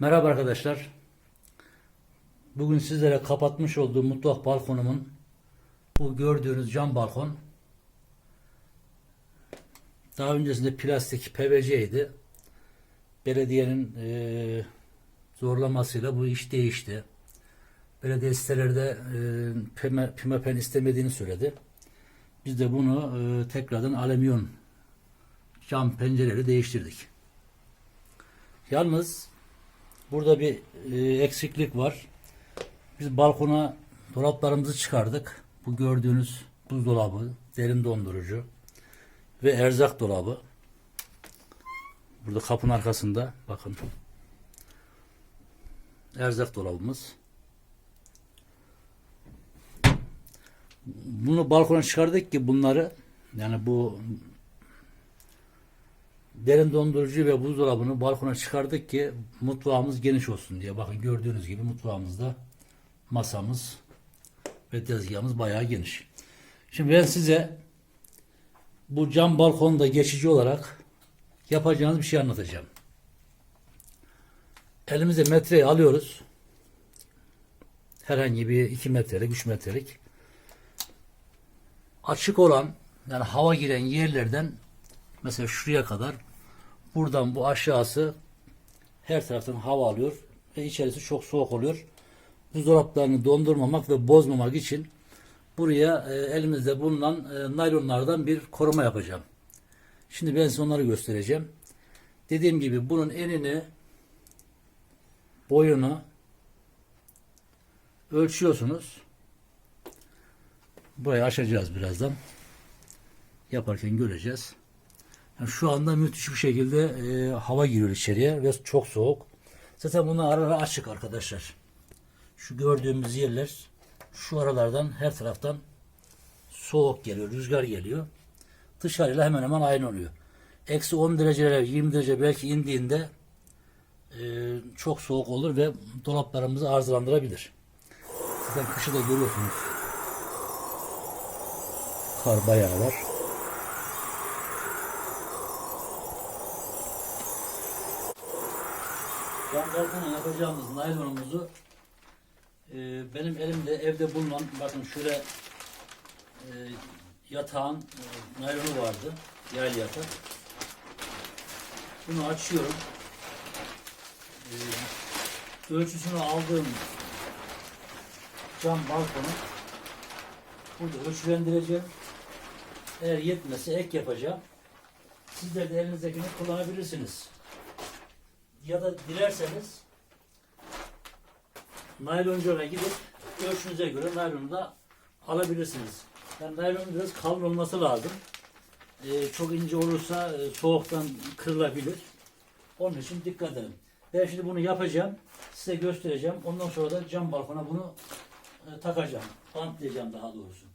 Merhaba arkadaşlar. Bugün sizlere kapatmış olduğum mutfak balkonumun bu gördüğünüz cam balkon daha öncesinde plastik PVC idi. Belediyenin eee, zorlamasıyla bu iş değişti. Belediye sitelerde pime- pimapen istemediğini söyledi. Biz de bunu eee, tekrardan alüminyum cam pencereleri değiştirdik. Yalnız burada bir e, eksiklik var. Biz balkona dolaplarımızı çıkardık. Bu gördüğünüz buzdolabı, derin dondurucu ve erzak dolabı. Burada kapının arkasında bakın. Erzak dolabımız. Bunu balkona çıkardık ki bunları yani bu derin dondurucu ve buzdolabını balkona çıkardık ki mutfağımız geniş olsun diye. Bakın gördüğünüz gibi mutfağımızda masamız ve tezgahımız bayağı geniş. Şimdi ben size bu cam balkonda geçici olarak yapacağınız bir şey anlatacağım. Elimize metreyi alıyoruz. Herhangi bir 2 metrelik, 3 metrelik. Açık olan yani hava giren yerlerden mesela şuraya kadar buradan bu aşağısı her taraftan hava alıyor ve içerisi çok soğuk oluyor. Buzdolaplarını dondurmamak ve bozmamak için buraya e, elimizde bulunan e, naylonlardan bir koruma yapacağım. Şimdi ben size onları göstereceğim. Dediğim gibi bunun enini boyunu ölçüyorsunuz. Burayı aşacağız birazdan. Yaparken göreceğiz. Yani şu anda müthiş bir şekilde e, hava giriyor içeriye ve çok soğuk. Zaten bunlar ara ara açık arkadaşlar. Şu gördüğümüz yerler şu aralardan her taraftan soğuk geliyor, rüzgar geliyor. Dışarıyla hemen hemen aynı oluyor. Eksi 10 derecelere 20 derece belki indiğinde e, çok soğuk olur ve dolaplarımızı arızalandırabilir. Zaten kışı da görüyorsunuz. Kar bayağı var. Balkona yapacağımız naylonumuzu e, benim elimde evde bulunan bakın şöyle e, yatağın e, naylonu vardı. Yaylı yatak. Bunu açıyorum. E, ölçüsünü aldığım cam balkonu burada ölçülendireceğim. Eğer yetmezse ek yapacağım. Sizler de elinizdekini kullanabilirsiniz ya da dilerseniz nayloncuya gidip ölçünüze göre naylonu da alabilirsiniz. Yani naylonun biraz kalın olması lazım. Ee, çok ince olursa e, soğuktan kırılabilir. Onun için dikkat edin. Ben şimdi bunu yapacağım. Size göstereceğim. Ondan sonra da cam balkona bunu e, takacağım. Bantlayacağım daha doğrusu.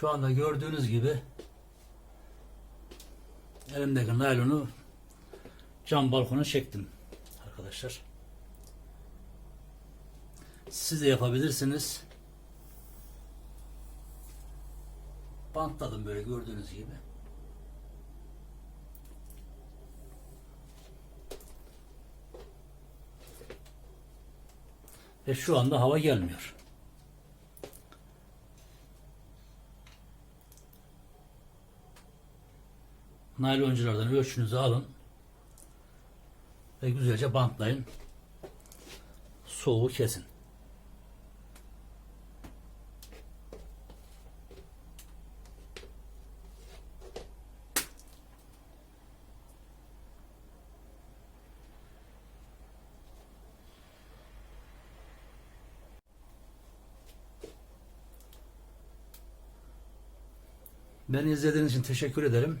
Şu anda gördüğünüz gibi elimdeki naylonu cam balkona çektim arkadaşlar. Siz de yapabilirsiniz. Bantladım böyle gördüğünüz gibi. Ve şu anda hava gelmiyor. Naylonculardan ölçünüzü alın ve güzelce bantlayın. Soğuğu kesin. Beni izlediğiniz için teşekkür ederim.